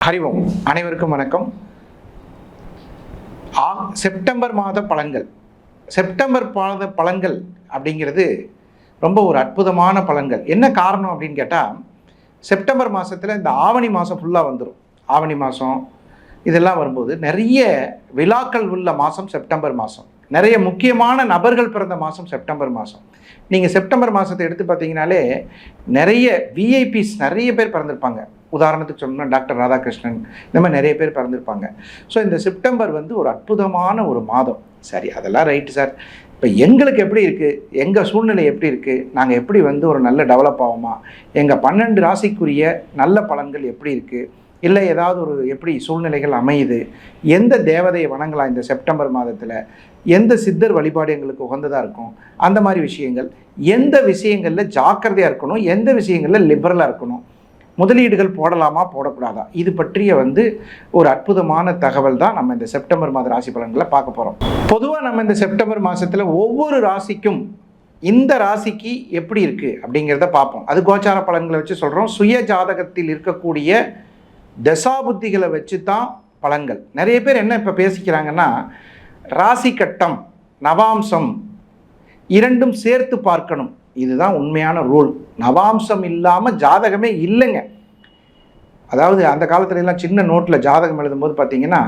அறிவோம் அனைவருக்கும் வணக்கம். ஆ- செப்டம்பர் மாத பலன்கள் செப்டம்பர் மாத பலன்கள் அப்படிங்கிறது ரொம்ப ஒரு அற்புதமான பலன்கள் என்ன காரணம் அப்படின்னு கேட்டால் செப்டம்பர் மாதத்தில் இந்த ஆவணி மாதம் ஃபுல்லாக வந்துடும் ஆவணி மாதம் இதெல்லாம் வரும்போது நிறைய விழாக்கள் உள்ள மாதம் செப்டம்பர் மாதம் நிறைய முக்கியமான நபர்கள் பிறந்த மாதம் செப்டம்பர் மாதம் நீங்கள் செப்டம்பர் மாதத்தை எடுத்து பார்த்தீங்கனாலே நிறைய விஐபிஸ் நிறைய பேர் பிறந்திருப்பாங்க. உதாரணத்துக்கு சொன்னோம்னா டாக்டர் ராதாகிருஷ்ணன் இந்த மாதிரி நிறைய பேர் பிறந்திருப்பாங்க. ஸோ இந்த செப்டம்பர் வந்து ஒரு அற்புதமான ஒரு மாதம். சரி அதெல்லாம் ரைட்டு சார் இப்போ எங்களுக்கு எப்படி இருக்குது எங்கள் சூழ்நிலை எப்படி இருக்குது நாங்கள் எப்படி வந்து ஒரு நல்ல டெவலப் ஆகுமா? எங்கள் பன்னெண்டு ராசிக்குரிய நல்ல பலன்கள் எப்படி இருக்குது இல்லை ஏதாவது ஒரு எப்படி சூழ்நிலைகள் அமையுது? எந்த தேவதையை வணங்கலாம் இந்த செப்டம்பர் மாதத்தில்? எந்த சித்தர் வழிபாடு எங்களுக்கு உகந்ததாக இருக்கும்? அந்த மாதிரி விஷயங்கள். எந்த விஷயங்களில் ஜாக்கிரதையாக இருக்கணும்? எந்த விஷயங்களில் லிபரலாக இருக்கணும்? முதலீடுகள் போடலாமா போடக்கூடாதா? இது பற்றிய வந்து ஒரு அற்புதமான தகவல் தான் நம்ம இந்த செப்டம்பர் மாத ராசி பலன்களை பார்க்க போகிறோம் பொதுவாக நம்ம இந்த செப்டம்பர் மாதத்தில் ஒவ்வொரு ராசிக்கும் இந்த ராசிக்கு எப்படி இருக்குது அப்படிங்கிறத பார்ப்போம். அது கோச்சார பலன்களை வச்சு சொல்கிறோம் சுய ஜாதகத்தில் இருக்கக்கூடிய தசாபுத்திகளை வச்சு தான் பலன்கள். நிறைய பேர் என்ன இப்போ பேசிக்கிறாங்கன்னா ராசி கட்டம் நவாம்சம் இரண்டும் சேர்த்து பார்க்கணும். இதுதான் உண்மையான ரூல் நவாம்சம் இல்லாமல் ஜாதகமே இல்லைங்க. அதாவது அந்த காலத்துலலாம் சின்ன நோட்டில் ஜாதகம் எழுதும்போது பார்த்தீங்கன்னா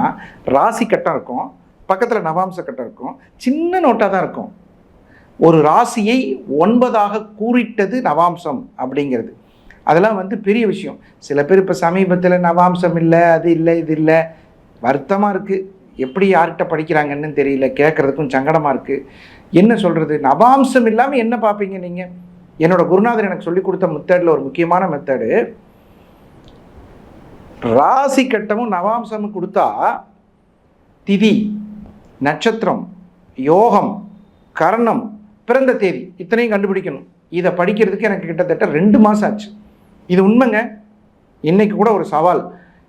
ராசி கட்டம் இருக்கும் பக்கத்தில் நவாம்ச கட்டம் இருக்கும் சின்ன நோட்டாக தான் இருக்கும். ஒரு ராசியை ஒன்பதாக கூறிட்டது நவாம்சம் அப்படிங்கிறது. அதெல்லாம் வந்து பெரிய விஷயம். சில பேர் இப்போ சமீபத்தில் நவாம்சம் இல்லை அது இல்லை இது இல்லை. வருத்தமாக இருக்குது எப்படி யார்கிட்ட படிக்கிறாங்கன்னு தெரியல கேட்குறதுக்கும் சங்கடமாக இருக்குது என்ன சொல்கிறது நவாம்சம் இல்லாமல் என்ன பார்ப்பீங்க நீங்கள் என்னோடய குருநாதர் எனக்கு சொல்லிக் கொடுத்த மெத்தடில் ஒரு முக்கியமான மெத்தடு ராசி கட்டமும் நவாம்சமும் கொடுத்தா திதி நட்சத்திரம் யோகம் கரணம் பிறந்த தேதி இத்தனையும் கண்டுபிடிக்கணும். இதை படிக்கிறதுக்கு எனக்கு கிட்டத்தட்ட ரெண்டு மாதம் ஆச்சு. இது உண்மைங்க? இன்னைக்கு கூட ஒரு சவால்.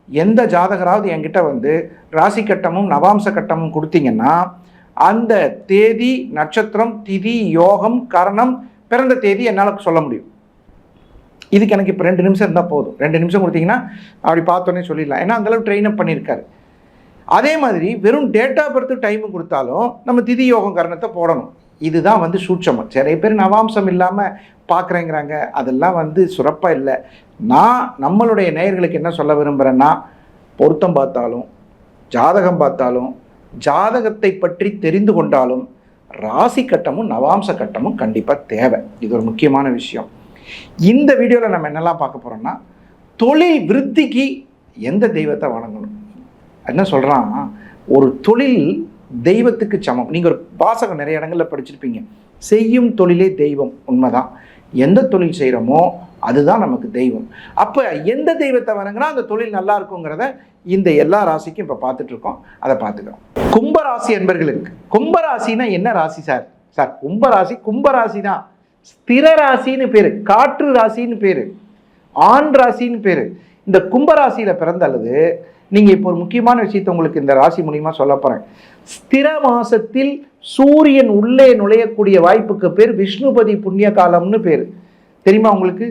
எந்த ஜாதகராவது என்கிட்ட வந்து ராசி கட்டமும் நவாம்ச கட்டமும் கொடுத்தீங்கன்னா அந்த தேதி நட்சத்திரம் திதி யோகம் கரணம் பிறந்த தேதி என்னால் சொல்ல முடியும். இதுக்கு எனக்கு இப்போ ரெண்டு நிமிஷம் இருந்தால் போதும். ரெண்டு நிமிஷம் கொடுத்தீங்கன்னா அப்படி பார்த்தோன்னே சொல்லிடலாம். ஏன்னா அந்தளவு ட்ரெயின் அப் பண்ணியிருக்காரு. அதே மாதிரி வெறும் டேட் ஆஃப் பர்த் டைமு கொடுத்தாலும் நம்ம திதி யோகம் கரணத்தை போடணும். இதுதான் வந்து சூட்சமம். நிறைய பேர் நவாம்சம் இல்லாமல் பார்க்குறேங்கிறாங்க அதெல்லாம் வந்து சுரப்பாக இல்லை. நான் நம்மளுடைய நேயர்களுக்கு என்ன சொல்ல விரும்புகிறேன்னா பொருத்தம் பார்த்தாலும் ஜாதகம் பார்த்தாலும் ஜாதகத்தை பற்றி தெரிந்து கொண்டாலும் ராசி கட்டமும் நவாம்ச கட்டமும் கண்டிப்பாக தேவை. இது ஒரு முக்கியமான விஷயம். இந்த வீடியோவில் நம்ம என்னெல்லாம் பார்க்க போகிறோம்னா தொழில் விருத்திக்கு எந்த தெய்வத்தை வணங்கணும்? என்ன சொல்கிறான் ஒரு தொழில் தெய்வத்துக்கு சமம். நீங்கள் ஒரு வாசகம் நிறைய இடங்களில் படிச்சிருப்பீங்க. செய்யும் தொழிலே தெய்வம். உண்மைதான். எந்த தொழில் செய்கிறோமோ அதுதான் நமக்கு தெய்வம். அப்போ எந்த தெய்வத்தை வணங்கினா அந்த தொழில் நல்லா இருக்குங்கிறத இந்த எல்லா ராசிக்கும் இப்போ பார்த்துட்டு இருக்கோம் அதை பார்த்துக்கிறோம் கும்பராசி என்பர்களுக்கு கும்பராசினா என்ன ராசி சார்? சார் கும்பராசி கும்பராசி தான் ஸ்திர ராசின்னு பேர் காற்று ராசின்னு பேர் ஆண் ராசின்னு பேர். இந்த கும்பராசியில் பிறந்த அல்லது நீங்கள் இப்போ ஒரு முக்கியமான விஷயத்தை உங்களுக்கு இந்த ராசி மூலியமா சொல்ல போகிறேன் ஸ்திர மாசத்தில் சூரியன் உள்ளே நுழையக்கூடிய வாய்ப்புக்கு பேர் விஷ்ணுபதி புண்ணிய காலம்னு பேர். தெரியுமா உங்களுக்கு?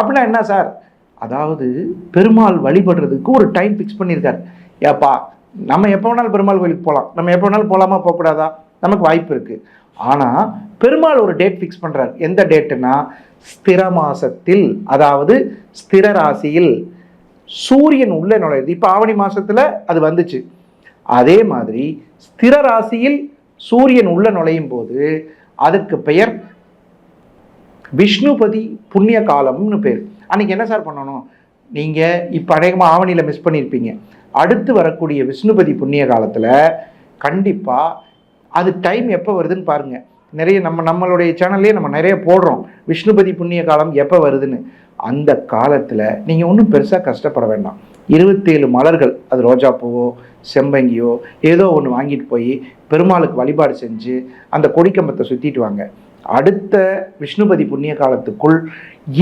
அப்படின்னா என்ன சார்? அதாவது பெருமாள் வழிபடுறதுக்கு ஒரு டைம் ஃபிக்ஸ் பண்ணியிருக்கார். ஏப்பா நம்ம எப்போ வேணாலும் பெருமாள் கோயிலுக்கு போகலாம் நம்ம எப்போ வேணாலும் போகலாமா போகக்கூடாதா? நமக்கு வாய்ப்பு இருக்குது ஆனால் பெருமாள் ஒரு டேட் ஃபிக்ஸ் பண்ணுறார் எந்த டேட்டுனா ஸ்திர மாசத்தில் அதாவது ஸ்திர ராசியில் சூரியன் உள்ளே நுழையுது. இப்போ ஆவணி மாதத்தில் அது வந்துச்சு. அதே மாதிரி ஸ்திர ராசியில் சூரியன் உள்ளே நுழையும் போது அதுக்கு பெயர் விஷ்ணுபதி புண்ணிய காலம்னு பேர். அன்றைக்கி என்ன சார் பண்ணணும்? நீங்கள் இப்போ அநேகமாக ஆவணியில் மிஸ் பண்ணியிருப்பீங்க அடுத்து வரக்கூடிய விஷ்ணுபதி புண்ணிய காலத்தில் கண்டிப்பாக அது டைம் எப்போ வருதுன்னு பாருங்கள் நிறைய நம்ம நம்மளுடைய சேனல்லே நம்ம நிறைய போடுறோம். விஷ்ணுபதி புண்ணிய காலம் எப்போ வருதுன்னு. அந்த காலத்தில் நீங்கள் ஒன்றும் பெருசாக கஷ்டப்பட வேண்டாம். இருபத்தேழு மலர்கள் அது ரோஜா பூவோ செம்பங்கியோ ஏதோ ஒன்று வாங்கிட்டு போய் பெருமாளுக்கு வழிபாடு செஞ்சு அந்த கொடிக்கம்பத்தை சுற்றிட்டு வாங்க. அடுத்த விஷ்ணுபதி புண்ணிய காலத்துக்குள்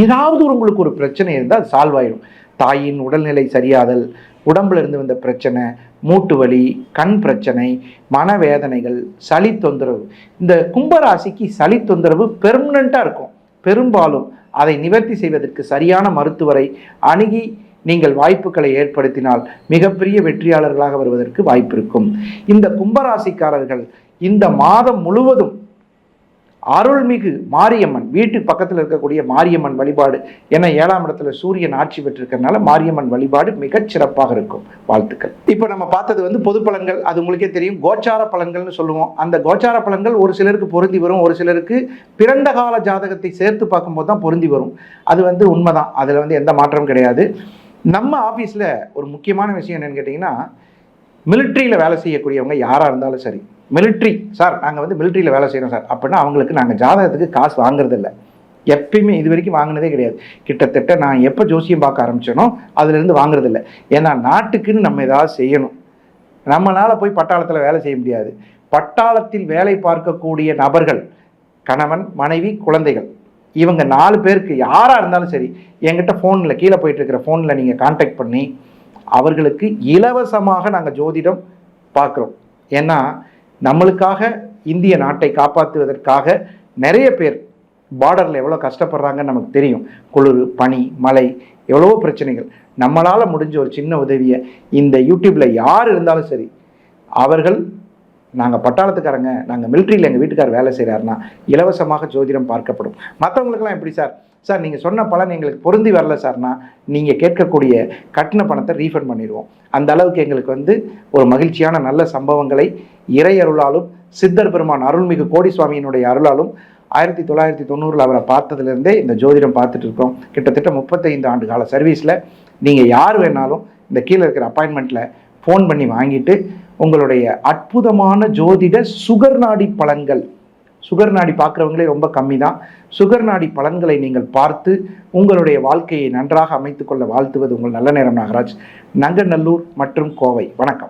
ஏதாவது ஒரு உங்களுக்கு ஒரு பிரச்சனை இருந்தால் அது சால்வ் ஆயிடும். தாயின் உடல்நிலை சரியாதல் உடம்புல இருந்து வந்த பிரச்சனை மூட்டு வலி கண் பிரச்சனை மனவேதனைகள் சளி தொந்தரவு. இந்த கும்பராசிக்கு சளி தொந்தரவு பெர்மனண்ட்டாக இருக்கும். பெரும்பாலும் அதை நிவர்த்தி செய்வதற்கு சரியான மருத்துவரை அணுகி நீங்கள் வாய்ப்புகளை ஏற்படுத்தினால் மிகப்பெரிய வெற்றியாளர்களாக வருவதற்கு வாய்ப்பு இருக்கும். இந்த கும்பராசிக்காரர்கள் இந்த மாதம் முழுவதும் அருள்மிகு மாரியம்மன் வீட்டு பக்கத்தில் இருக்கக்கூடிய மாரியம்மன் வழிபாடு ஏன்னா ஏழாம் இடத்துல சூரியன் ஆட்சி பெற்றிருக்கிறதுனால மாரியம்மன் வழிபாடு மிகச் சிறப்பாக இருக்கும். வாழ்த்துக்கள். இப்போ நம்ம பார்த்தது வந்து பொது பலன்கள் அது உங்களுக்கே தெரியும். கோச்சார பலன்கள்னு சொல்லுவோம். அந்த கோச்சார பலன்கள் ஒரு சிலருக்கு பொருந்தி வரும் ஒரு சிலருக்கு பிறந்த கால ஜாதகத்தை சேர்த்து பார்க்கும்போது தான் பொருந்தி வரும். அது வந்து உண்மைதான். அதில் வந்து எந்த மாற்றமும் கிடையாது. நம்ம ஆஃபீஸில் ஒரு முக்கியமான விஷயம் என்னன்னு கேட்டிங்கன்னா மிலிட்ரியில் வேலை செய்யக்கூடியவங்க யாராக இருந்தாலும் சரி மிலிட்ரி சார் நாங்கள் வந்து மிலிட்ரியில் வேலை செய்கிறோம் சார். அப்படின்னா அவங்களுக்கு நாங்கள் ஜாதகத்துக்கு காசு வாங்குறதில்ல. எப்பயுமே இது வரைக்கும் வாங்கினதே கிடையாது. கிட்டத்தட்ட நான் எப்போ ஜோசியம் பார்க்க ஆரம்பித்தேனோ அதுலேருந்து வாங்குறதில்ல. ஏன்னா நாட்டுக்குன்னு நம்ம ஏதாவது செய்யணும். நம்மளால் போய் பட்டாளத்தில் வேலை செய்ய முடியாது. பட்டாளத்தில் வேலை பார்க்கக்கூடிய நபர்கள் கணவன் மனைவி குழந்தைகள் இவங்க நாலு பேருக்கு யாராக இருந்தாலும் சரி என்கிட்ட ஃபோனில் கீழே போயிட்டு இருக்கிற ஃபோனில் நீங்கள் காண்டாக்ட் பண்ணி அவர்களுக்கு இலவசமாக நாங்கள் ஜோதிடம் பார்க்குறோம். ஏன்னா நம்மளுக்காக இந்திய நாட்டை காப்பாற்றுவதற்காக நிறைய பேர் பார்டரில் எவ்வளோ கஷ்டப்படுறாங்கன்னு நமக்கு தெரியும். குளிர் பனி மழை எவ்வளவோ பிரச்சனைகள். நம்மளால் முடிஞ்ச ஒரு சின்ன உதவியை இந்த யூடியூப்பில் யார் இருந்தாலும் சரி அவர்கள் நாங்கள் பட்டாளத்துக்காரங்க நாங்கள் மிலிட்ரியில் எங்கள் வீட்டுக்கார் வேலை செய்கிறாருன்னா இலவசமாக ஜோதிடம் பார்க்கப்படும். மற்றவங்களுக்கெல்லாம் எப்படி சார்? சார் நீங்கள் சொன்ன பலன் எங்களுக்கு பொருந்தி வரல சார்னா நீங்கள் கேட்கக்கூடிய கட்டின பணத்தை ரீஃபண்ட் பண்ணிடுவோம். அந்த அளவுக்கு எங்களுக்கு வந்து ஒரு மகிழ்ச்சியான நல்ல சம்பவங்களை இறை அருளாலும் சித்தர் பெருமான் அருள்மிகு கோடி சுவாமியினுடைய அருளாலும் ஆயிரத்தி தொள்ளாயிரத்தி தொண்ணூறில் அவரை பார்த்ததுலேருந்தே இந்த ஜோதிடம் பார்த்துட்டு இருக்கோம். கிட்டத்தட்ட முப்பத்தைந்து ஆண்டு கால சர்வீஸில் நீங்கள் யார் வேணாலும் இந்த கீழே இருக்கிற அப்பாயின்மெண்ட்டில் ஃபோன் பண்ணி வாங்கிட்டு உங்களுடைய அற்புதமான ஜோதிட சுகர் நாடி பலன்கள் சுகர் நாடி பார்க்குறவங்களே ரொம்ப கம்மி தான் சுகர் நாடி பலன்களை நீங்கள் பார்த்து உங்களுடைய வாழ்க்கையை நன்றாக அமைத்துக்கொள்ள வாழ்த்துவது உங்கள் நல்ல நேரம் நாகராஜ். நங்கநல்லூர் மற்றும் கோவை. வணக்கம்.